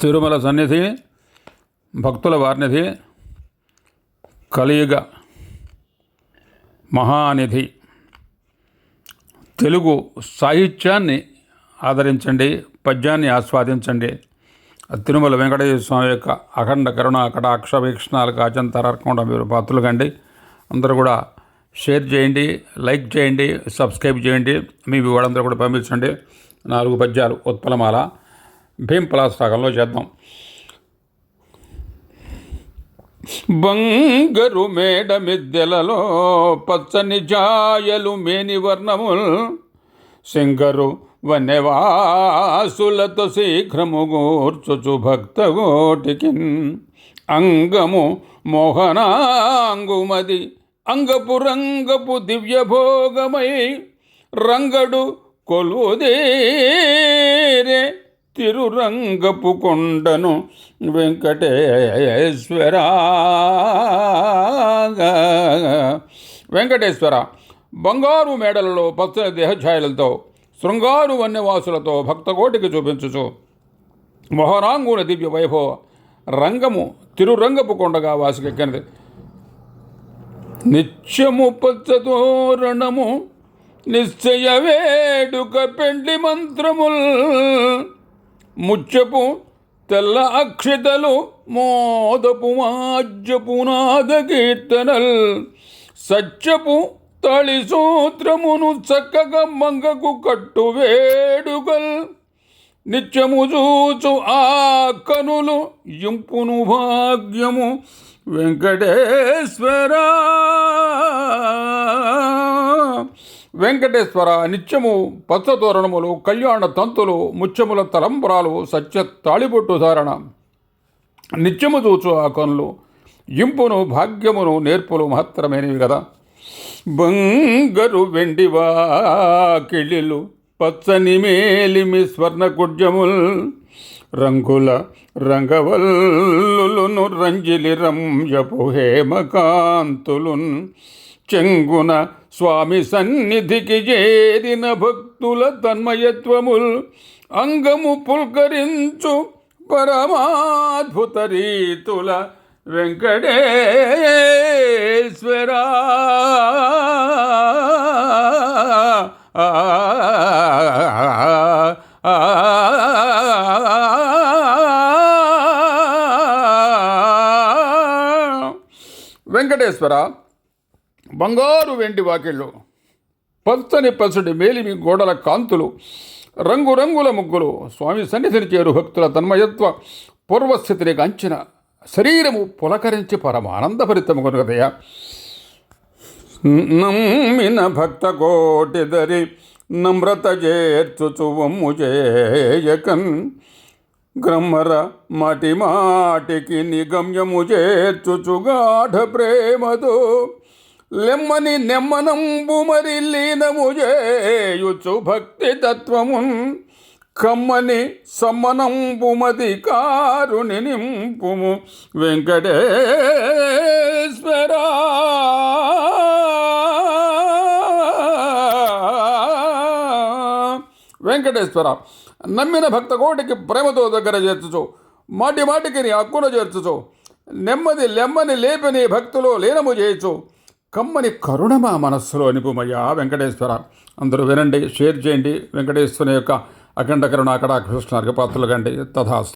తిరుమల సన్నిధి భక్తుల వారినిధి కలియుగ మహానిధి. తెలుగు సాహిత్యాన్ని ఆదరించండి పద్యాన్ని ఆస్వాదించండి. తిరుమల వెంకటేశ్వర స్వామి యొక్క అఖండ కరుణ అక్కడ వీక్షణాలకు అచంతరకుండా మీరు పాత్రలు కండి. అందరూ కూడా షేర్ చేయండి లైక్ చేయండి సబ్స్క్రైబ్ చేయండి. మీ వివరందరూ కూడా పంపించండి. నాలుగు పద్యాలు ఉత్పలమాల. భీం పలాస్తాకంలో చేద్దాం. బంగరు మేడ మిద్దెలలో పచ్చని జాయలు మేని వర్ణముల్ శంకరు వన్యవాసులతో శీఘ్రము గూర్చుచు భక్తగోటికి అంగము మోహనాంగుమది అంగపు రంగపు దివ్య భోగమై రంగడు కొలుదేరే తిరురంగపు కొండను వెంకటేశ్వర. వెంకటేశ్వర బంగారు మేడలలో పచ్చని దేహఛాయలతో శృంగారు వన్యవాసులతో భక్తకోటికి చూపించుచు. మొహరాంగుల దివ్య వైభవ రంగము తిరురంగపు కొండగా వాసికెక్కినది. నిత్యము పచ్చతోరణము నిశ్చయ వేడుక పెండ్లి మంత్రముల్ ముచ్చపు తెల్ల అక్షితలు మోదపు మాజ్యపు నాద కీర్తనల్ సత్యపు తళి సూత్రమును చక్కగా మంగకు కట్టు వేడుకల్ నిత్యము చూచు ఆ కనులు ఇంపును భాగ్యము వెంకటేశ్వరా. వెంకటేశ్వర నిత్యము పచ్చతోరణములు కళ్యాణ తంతులు ముత్యముల తలంబరాలు సత్య తాళిబొట్టు ధారణ. నిత్యము చూచు ఆ కనులు. ఇంపును భాగ్యమును నేర్పులు మాత్రమేనేవి కదా బంగరు వెండివా కిళ్ళిలు పచ్చని మేలిమి స్వర్ణ కుడ్యముల్. రంగుల రంగవల్లులును రంజిలి రంజపు హేమకాంతులున్. చెంగున స్వామి సన్నిధికి చేరిన భక్తుల తన్మయత్వముల్ అంగము పుల్కరించు పరమాద్భుత రీతుల వెంకటేశ్వరా. వెంకటేశ్వర బంగారు వెండి వాకిళ్ళు పచ్చని పచ్చడి మేలిమి గోడల కాంతులు రంగురంగుల ముగ్గులు స్వామి సన్నిధిని చేరు భక్తుల తన్మయత్వ పూర్వస్థితిని కంచిన శరీరము పులకరించి పరమానందభరితము కనుకదయ నమ్మిన భక్త కోటిదరి నమ్రత చేర్చుచువమ్ము చేయకన్ గ్రహ్మర మాటి మాటికి నిగమ్యము చేర్చుచు గాఢ ప్రేమతో లెమ్మని నెమ్మనంబు మరి లీనము చేయుచు భక్తి తత్వమున్ కమ్మని సమ్మనంబుమది కారుని నింపుము వెంకటేశ్వరా. వెంకటేశ్వర నమ్మిన భక్త కోటికి ప్రేమతో దగ్గర చేర్చుచు మాటి మాటికి నీ హక్కును చేర్చుచు నెమ్మది లెమ్మని లేపని భక్తులు లీనము చేయొచ్చు కమ్మని కరుణ మా మనస్సులో నిపుమయ్యా వెంకటేశ్వర. అందరూ వినండి షేర్ చేయండి. వెంకటేశ్వరుని యొక్క అఖండ కరుణ అక్కడ కృష్ణ పాత్రలు కండి. తథాస్తు.